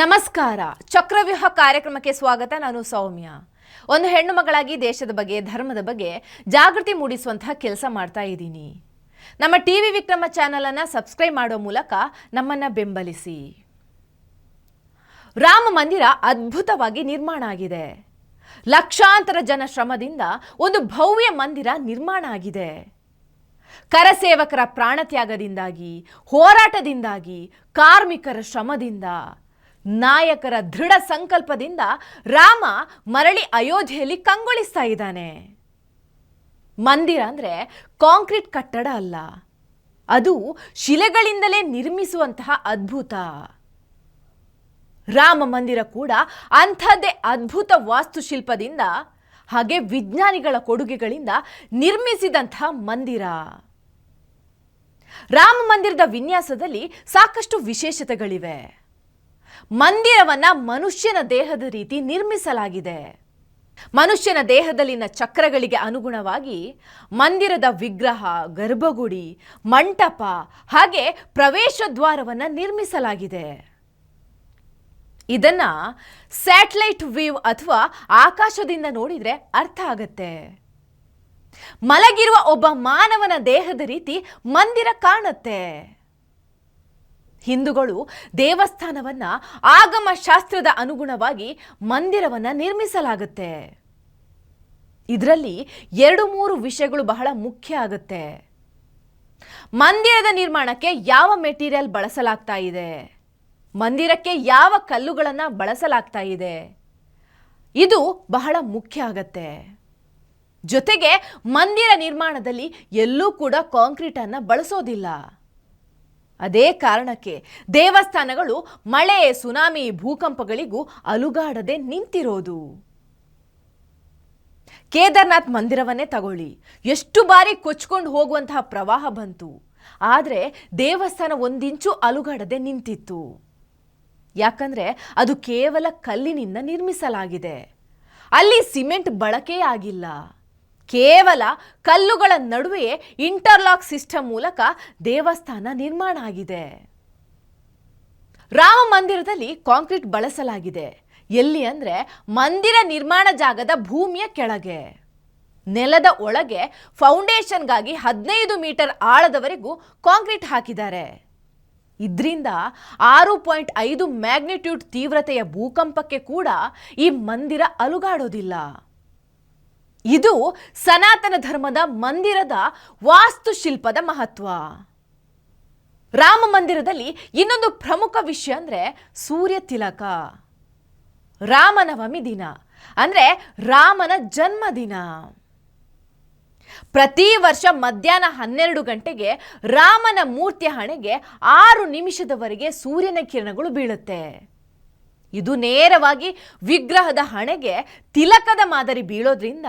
ನಮಸ್ಕಾರ. ಚಕ್ರವ್ಯೂಹ ಕಾರ್ಯಕ್ರಮಕ್ಕೆ ಸ್ವಾಗತ. ನಾನು ಸೌಮ್ಯ. ಒಂದು ಹೆಣ್ಣು ಮಗಳಾಗಿ ದೇಶದ ಬಗ್ಗೆ, ಧರ್ಮದ ಬಗ್ಗೆ ಜಾಗೃತಿ ಮೂಡಿಸುವಂತಹ ಕೆಲಸ ಮಾಡ್ತಾ ಇದ್ದೀನಿ. ನಮ್ಮ ಟಿವಿ ವಿಕ್ರಮ ಚಾನಲನ್ನು ಸಬ್ಸ್ಕ್ರೈಬ್ ಮಾಡೋ ಮೂಲಕ ನಮ್ಮನ್ನ ಬೆಂಬಲಿಸಿ. ರಾಮ ಮಂದಿರ ಅದ್ಭುತವಾಗಿ ನಿರ್ಮಾಣ ಆಗಿದೆ. ಲಕ್ಷಾಂತರ ಜನ ಶ್ರಮದಿಂದ ಒಂದು ಭವ್ಯ ಮಂದಿರ ನಿರ್ಮಾಣ ಆಗಿದೆ. ಕರಸೇವಕರ ಪ್ರಾಣತ್ಯಾಗದಿಂದಾಗಿ, ಹೋರಾಟದಿಂದಾಗಿ, ಕಾರ್ಮಿಕರ ಶ್ರಮದಿಂದ ನಾಯಕರ ದೃಢ ಸಂಕಲ್ಪದಿಂದ ರಾಮ ಮರಳಿ ಅಯೋಧ್ಯೆಯಲ್ಲಿ ಕಂಗೊಳಿಸ್ತಾ ಇದ್ದಾನೆ. ಮಂದಿರ ಅಂದರೆ ಕಾಂಕ್ರೀಟ್ ಕಟ್ಟಡ ಅಲ್ಲ. ಅದು ಶಿಲೆಗಳಿಂದಲೇ ನಿರ್ಮಿಸುವಂತಹ ಅದ್ಭುತ. ರಾಮ ಮಂದಿರ ಕೂಡ ಅಂಥದ್ದೇ ಅದ್ಭುತ ವಾಸ್ತುಶಿಲ್ಪದಿಂದ, ಹಾಗೆ ವಿಜ್ಞಾನಿಗಳ ಕೊಡುಗೆಗಳಿಂದ ನಿರ್ಮಿಸಿದಂತಹ ಮಂದಿರ. ರಾಮ ಮಂದಿರದ ವಿನ್ಯಾಸದಲ್ಲಿ ಸಾಕಷ್ಟು ವಿಶೇಷತೆಗಳಿವೆ. ಮಂದಿರವನ್ನ ಮನುಷ್ಯನ ದೇಹದ ರೀತಿ ನಿರ್ಮಿಸಲಾಗಿದೆ. ಮನುಷ್ಯನ ದೇಹದಲ್ಲಿನ ಚಕ್ರಗಳಿಗೆ ಅನುಗುಣವಾಗಿ ಮಂದಿರದ ವಿಗ್ರಹ, ಗರ್ಭಗುಡಿ, ಮಂಟಪ ಹಾಗೆ ಪ್ರವೇಶ ದ್ವಾರವನ್ನು ನಿರ್ಮಿಸಲಾಗಿದೆ. ಇದನ್ನ ಸ್ಯಾಟಲೈಟ್ ವ್ಯೂ ಅಥವಾ ಆಕಾಶದಿಂದ ನೋಡಿದರೆ ಅರ್ಥ ಆಗತ್ತೆ. ಮಲಗಿರುವ ಒಬ್ಬ ಮಾನವನ ದೇಹದ ರೀತಿ ಮಂದಿರ ಕಾಣುತ್ತೆ. ಹಿಂದೂಗಳು ದೇವಸ್ಥಾನವನ್ನ ಆಗಮ ಶಾಸ್ತ್ರದ ಅನುಗುಣವಾಗಿ ಮಂದಿರವನ್ನ ನಿರ್ಮಿಸಲಾಗುತ್ತೆ. ಇದರಲ್ಲಿ ಎರಡು ಮೂರು ವಿಷಯಗಳು ಬಹಳ ಮುಖ್ಯ ಆಗುತ್ತೆ. ಮಂದಿರದ ನಿರ್ಮಾಣಕ್ಕೆ ಯಾವ ಮೆಟೀರಿಯಲ್ ಬಳಸಲಾಗ್ತಾ ಇದೆ? ಮಂದಿರಕ್ಕೆ ಯಾವ ಕಲ್ಲುಗಳನ್ನು ಬಳಸಲಾಗ್ತಾ ಇದೆ? ಇದು ಬಹಳ ಮುಖ್ಯ ಆಗತ್ತೆ. ಜೊತೆಗೆ ಮಂದಿರ ನಿರ್ಮಾಣದಲ್ಲಿ ಎಲ್ಲೂ ಕೂಡ ಕಾಂಕ್ರೀಟನ್ನು ಬಳಸೋದಿಲ್ಲ. ಅದೇ ಕಾರಣಕ್ಕೆ ದೇವಸ್ಥಾನಗಳು ಮಳೆ ಸುನಾಮಿ ಭೂಕಂಪಗಳಿಗೂ ಅಲುಗಾಡದೆ ನಿಂತಿರೋದು. ಕೇದಾರ್ನಾಥ್ ಮಂದಿರವನ್ನೇ ತಗೊಳ್ಳಿ. ಎಷ್ಟು ಬಾರಿ ಕೊಚ್ಕೊಂಡು ಹೋಗುವಂತಹ ಪ್ರವಾಹ ಬಂತು. ಆದರೆ ದೇವಸ್ಥಾನ ಒಂದಿಂಚು ಅಲುಗಾಡದೆ ನಿಂತಿತ್ತು. ಯಾಕಂದರೆ ಅದು ಕೇವಲ ಕಲ್ಲಿನಿಂದ ನಿರ್ಮಿಸಲಾಗಿದೆ. ಅಲ್ಲಿ ಸಿಮೆಂಟ್ ಬಳಕೆಯೇ ಆಗಿಲ್ಲ. ಕೇವಲ ಕಲ್ಲುಗಳ ನಡುವೆಯೇ ಇಂಟರ್ಲಾಕ್ ಸಿಸ್ಟಮ್ ಮೂಲಕ ದೇವಸ್ಥಾನ ನಿರ್ಮಾಣ ಆಗಿದೆ. ರಾಮ ಮಂದಿರದಲ್ಲಿ ಕಾಂಕ್ರೀಟ್ ಬಳಸಲಾಗಿದೆ. ಎಲ್ಲಿ ಅಂದರೆ ಮಂದಿರ ನಿರ್ಮಾಣ ಜಾಗದ ಭೂಮಿಯ ಕೆಳಗೆ. ನೆಲದ ಒಳಗೆ ಫೌಂಡೇಶನ್ಗಾಗಿ ಹದಿನೈದು ಮೀಟರ್ ಆಳದವರೆಗೂ ಕಾಂಕ್ರೀಟ್ ಹಾಕಿದ್ದಾರೆ. ಇದರಿಂದ ಆರು ಪಾಯಿಂಟ್ ಐದು ಮ್ಯಾಗ್ನಿಟ್ಯೂಡ್ ತೀವ್ರತೆಯ ಭೂಕಂಪಕ್ಕೆ ಕೂಡ ಈ ಮಂದಿರ ಅಲುಗಾಡೋದಿಲ್ಲ. ಇದು ಸನಾತನ ಧರ್ಮದ ಮಂದಿರದ ವಾಸ್ತುಶಿಲ್ಪದ ಮಹತ್ವ. ರಾಮ ಮಂದಿರದಲ್ಲಿ ಇನ್ನೊಂದು ಪ್ರಮುಖ ವಿಷಯ ಅಂದರೆ ಸೂರ್ಯ ತಿಲಕ. ರಾಮನವಮಿ ದಿನ ಅಂದರೆ ರಾಮನ ಜನ್ಮದಿನ. ಪ್ರತಿ ವರ್ಷ ಮಧ್ಯಾಹ್ನ ಹನ್ನೆರಡು ಗಂಟೆಗೆ ರಾಮನ ಮೂರ್ತಿಯ ಹಣೆಗೆ ಆರು ನಿಮಿಷದವರೆಗೆ ಸೂರ್ಯನ ಕಿರಣಗಳು ಬೀಳುತ್ತೆ. ಇದು ನೇರವಾಗಿ ವಿಗ್ರಹದ ಹಣೆಗೆ ತಿಲಕದ ಮಾದರಿ ಬೀಳೋದ್ರಿಂದ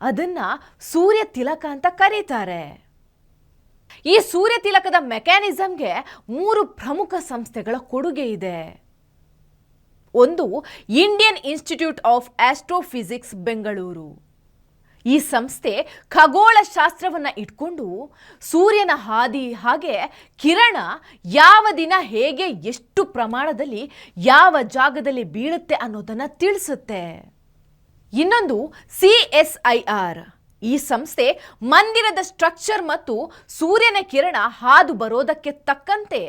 ಅದನ್ನ ಸೂರ್ಯ ತಿಲಕ ಅಂತ ಕರೀತಾರೆ. ಈ ಸೂರ್ಯ ತಿಲಕದ ಮೆಕ್ಯಾನಿಸಮ್ಗೆ ಮೂರು ಪ್ರಮುಖ ಸಂಸ್ಥೆಗಳ ಕೊಡುಗೆ ಇದೆ. ಒಂದು Indian institute of astrophysics Bengaluru. ಈ ಸಂಸ್ಥೆ ಖಗೋಳ ಶಾಸ್ತ್ರವನ್ನು ಇಟ್ಕೊಂಡು ಸೂರ್ಯನ ಹಾದಿ ಹಾಗೆ ಕಿರಣ ಯಾವ ದಿನ ಹೇಗೆ ಎಷ್ಟು ಪ್ರಮಾಣದಲ್ಲಿ ಯಾವ ಜಾಗದಲ್ಲಿ ಬೀಳುತ್ತೆ ಅನ್ನೋದನ್ನು ತಿಳಿಸುತ್ತೆ. ಇನ್ನೊಂದು ಸಿ ಎಸ್ ಐ ಆರ್. ಈ ಸಂಸ್ಥೆ ಮಂದಿರದ ಸ್ಟ್ರಕ್ಚರ್ ಮತ್ತು ಸೂರ್ಯನ ಕಿರಣ ಹಾದು ಬರೋದಕ್ಕೆ ತಕ್ಕಂತೆ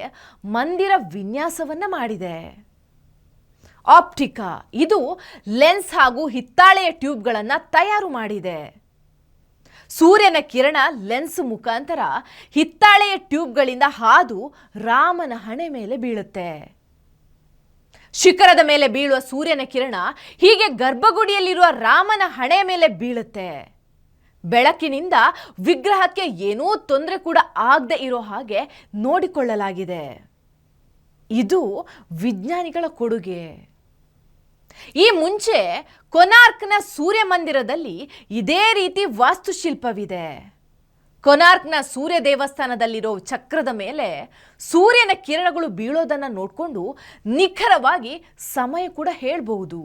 ಮಂದಿರ ವಿನ್ಯಾಸವನ್ನು ಮಾಡಿದೆ. ಆಪ್ಟಿಕಾ. ಇದು ಲೆನ್ಸ್ ಹಾಗೂ ಹಿತ್ತಾಳೆಯ ಟ್ಯೂಬ್ಗಳನ್ನು ತಯಾರು ಮಾಡಿದೆ. ಸೂರ್ಯನ ಕಿರಣ ಲೆನ್ಸ್ ಮುಖಾಂತರ ಹಿತ್ತಾಳೆಯ ಟ್ಯೂಬ್ಗಳಿಂದ ಹಾದು ರಾಮನ ಹಣೆ ಮೇಲೆ ಬೀಳುತ್ತೆ. ಶಿಖರದ ಮೇಲೆ ಬೀಳುವ ಸೂರ್ಯನ ಕಿರಣ ಹೀಗೆ ಗರ್ಭಗುಡಿಯಲ್ಲಿರುವ ರಾಮನ ಹಣೆ ಮೇಲೆ ಬೀಳುತ್ತೆ. ಬೆಳಕಿನಿಂದ ವಿಗ್ರಹಕ್ಕೆ ಏನೂ ತೊಂದರೆ ಕೂಡ ಆಗದೆ ಇರೋ ಹಾಗೆ ನೋಡಿಕೊಳ್ಳಲಾಗಿದೆ. ಇದು ವಿಜ್ಞಾನಿಗಳ ಕೊಡುಗೆ. ಈ ಮುಂಚೆ ಕೊನಾರ್ಕ್ನ ಸೂರ್ಯ ಮಂದಿರದಲ್ಲಿ ಇದೇ ರೀತಿ ವಾಸ್ತುಶಿಲ್ಪವಿದೆ. ಕೊನಾರ್ಕ್ನ ಸೂರ್ಯ ದೇವಸ್ಥಾನದಲ್ಲಿರೋ ಚಕ್ರದ ಮೇಲೆ ಸೂರ್ಯನ ಕಿರಣಗಳು ಬೀಳೋದನ್ನ ನೋಡಿಕೊಂಡು ನಿಖರವಾಗಿ ಸಮಯ ಕೂಡ ಹೇಳ್ಬಹುದು.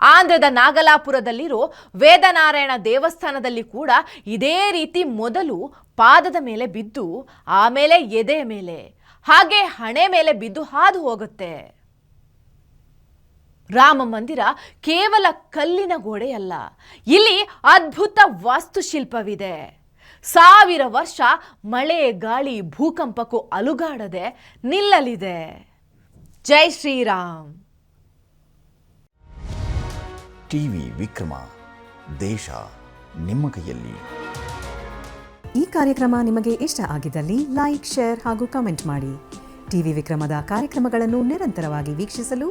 ಆಂಧ್ರದ ನಾಗಲಾಪುರದಲ್ಲಿರೋ ವೇದನಾರಾಯಣ ದೇವಸ್ಥಾನದಲ್ಲಿ ಕೂಡ ಇದೇ ರೀತಿ ಮೊದಲು ಪಾದದ ಮೇಲೆ ಬಿದ್ದು, ಆಮೇಲೆ ಎದೆಯ ಮೇಲೆ, ಹಾಗೆ ಹಣೆ ಮೇಲೆ ಬಿದ್ದು ಹಾದು ಹೋಗುತ್ತೆ. ರಾಮ ಮಂದಿರ ಕೇವಲ ಕಲ್ಲಿನ ಗೋಡೆಯಲ್ಲ. ಇಲ್ಲಿ ಅದ್ಭುತ ವಾಸ್ತುಶಿಲ್ಪವಿದೆ. ಸಾವಿರ ವರ್ಷ ಮಳೆ ಗಾಳಿ ಭೂಕಂಪಕ್ಕೂ ಅಲುಗಾಡದೆ ನಿಲ್ಲಲಿದೆ. ಜೈ ಶ್ರೀರಾಮ್. ಟಿವಿ ವಿಕ್ರಮ ದೇಶ ನಿಮ್ಮ ಕೈಯಲ್ಲಿ. ಈ ಕಾರ್ಯಕ್ರಮ ನಿಮಗೆ ಇಷ್ಟ ಆಗಿದ್ದಲ್ಲಿ ಲೈಕ್ ಶೇರ್ ಹಾಗೂ ಕಮೆಂಟ್ ಮಾಡಿ. ಟಿವಿ ವಿಕ್ರಮದ ಕಾರ್ಯಕ್ರಮಗಳನ್ನು ನಿರಂತರವಾಗಿ ವೀಕ್ಷಿಸಲು